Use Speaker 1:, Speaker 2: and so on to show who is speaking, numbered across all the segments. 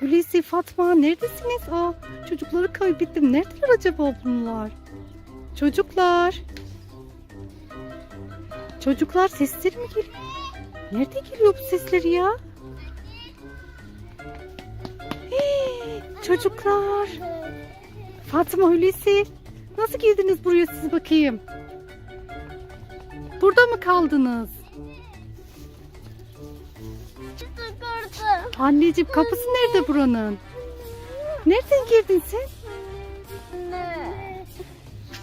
Speaker 1: Hulusi, Fatma neredesiniz? Aa, çocukları kaybettim. Neredeler acaba bunlar? Çocuklar. Çocuklar sesleri mi geliyor? Nerede geliyor bu sesler ya? Hii, çocuklar. Fatma, Hulusi. Nasıl girdiniz buraya siz bakayım? Burada mı kaldınız? Anneciğim kapısı nerede buranın? Nereden girdin sen?
Speaker 2: Anne.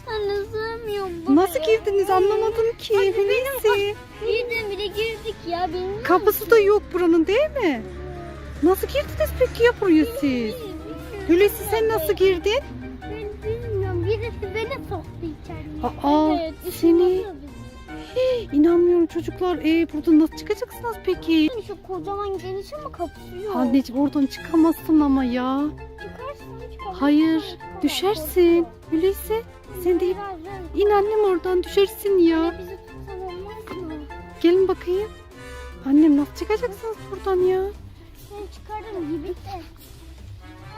Speaker 2: Anne sığmıyorum buraya.
Speaker 1: Nasıl girdiniz anlamadım ki. Hulusi.
Speaker 2: Birden bile girdik ya bilmiyorum.
Speaker 1: Kapısı da yok buranın değil mi? Nasıl girdiniz peki ya buraya siz? Hulusi sen nasıl girdin?
Speaker 2: Ben bilmiyorum. Birisi beni soktu içeriye.
Speaker 1: Aa,
Speaker 2: Evet,
Speaker 1: seni- Hey, inanmıyorum çocuklar. Ee, buradan nasıl çıkacaksınız peki?
Speaker 2: Şu kocaman geniş ama kapısı yok.
Speaker 1: Anneciğim oradan çıkamazsın ama ya.
Speaker 2: Çıkarsın çıkamazsın.
Speaker 1: Hayır düşersin. Hulusi sen de in annem oradan düşersin ya.
Speaker 2: Bizi tutsan olmaz mı?
Speaker 1: Gelin bakayım. Annem nasıl çıkacaksınız buradan ya?
Speaker 2: Ben çıkarım gibi de.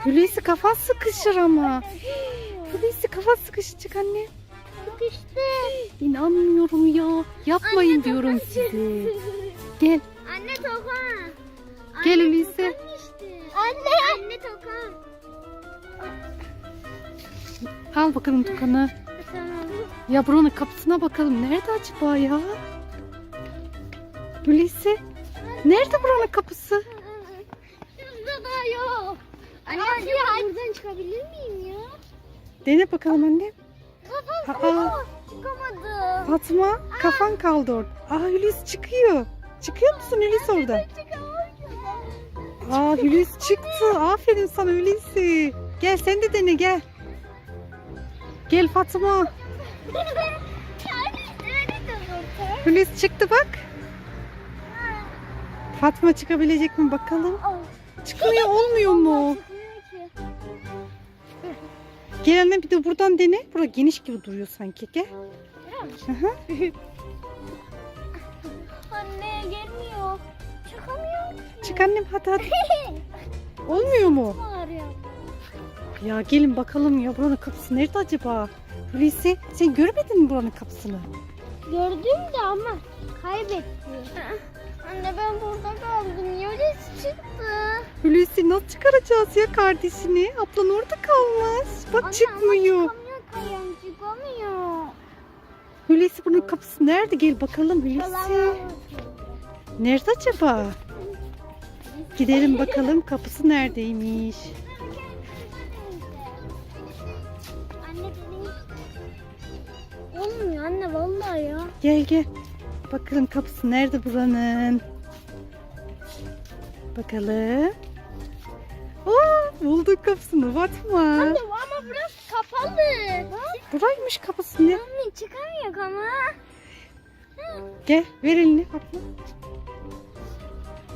Speaker 1: Hulusi kafan sıkışır ama. Hulusi kafa sıkışacak anne.
Speaker 2: Sıkıştı.
Speaker 1: İnanmıyorum ya. Yapmayın
Speaker 2: Anne,
Speaker 1: diyorum
Speaker 2: tokat
Speaker 1: size. Gel.
Speaker 2: Anne tokan.
Speaker 1: Gel
Speaker 2: Anne,
Speaker 1: Hulusi.
Speaker 2: Anne. Anne tokan.
Speaker 1: Al bakalım Tukan'ı.
Speaker 2: Tamam.
Speaker 1: Ya buranın kapısına bakalım. Nerede acaba ya? Hulusi. Nerede buranın kapısı?
Speaker 2: Şurada da yok. Anne acaba buradan çıkabilir miyim ya?
Speaker 1: Dene bakalım anne. Aa.
Speaker 2: Çıkamadım.
Speaker 1: Fatma kafan kaldı orada. Aa Hulusi çıkıyor. Çıkıyor musun Hulusi orada? Aa Hulusi çıktı. Aferin sana Hulusi. Gel sen de dene gel. Gel Fatma. Hulusi çıktı bak. Fatma çıkabilecek mi bakalım. Çıkmıyor olmuyor mu? Gel anne bir de buradan dene. Bura geniş gibi duruyor sanki. Gel.
Speaker 2: Biraz.
Speaker 1: Hı hı.
Speaker 2: Anne gelmiyor. Çıkamıyor.
Speaker 1: Çık annem hadi hadi. Olmuyor mu?
Speaker 2: Ağrıyor.
Speaker 1: Ya gelin bakalım ya buranın kapısı nerede acaba? Hulusi sen görmedin mi buranın kapısını?
Speaker 2: Gördüm de ama kaybetti. Anne ben burada kaldım. Niye öyle çıktı?
Speaker 1: Hulusi nasıl çıkaracağız ya kardeşini? Ablan orada kalmış. Bak
Speaker 2: Anne,
Speaker 1: çıkmıyor.
Speaker 2: Ama çıkamıyor kayan çıkamıyor.
Speaker 1: Hulusi bunun kapısı nerede? Gel bakalım Hulusi. Nerede acaba? Gidelim bakalım kapısı neredeymiş.
Speaker 2: Olmuyor anne vallahi ya.
Speaker 1: Gel gel. Bakalım kapısı nerede buranın? Bakalım. Oo, bulduk kapısını Fatma.
Speaker 2: Anne ama burası kapalı.
Speaker 1: Buraymış kapısı ne?
Speaker 2: Anne çıkamıyor ama.
Speaker 1: Gel ver elini Fatma.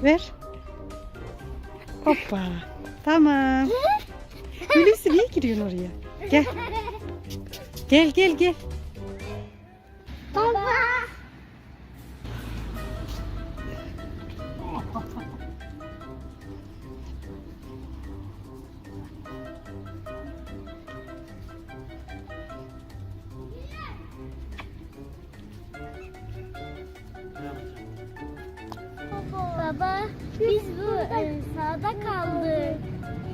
Speaker 1: Ver. Hoppa. Tamam. Hulusi niye giriyorsun oraya? Gel. Gel gel gel.
Speaker 2: Baba biz bu e, sağda kaldık.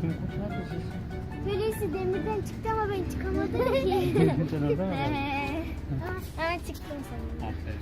Speaker 3: Kim kurtardı siz?
Speaker 2: Hulusi demirden çıktı ama ben çıkamadım ki.
Speaker 3: Sen orada mı?
Speaker 2: Hemen çıktım sana.
Speaker 3: Aferin.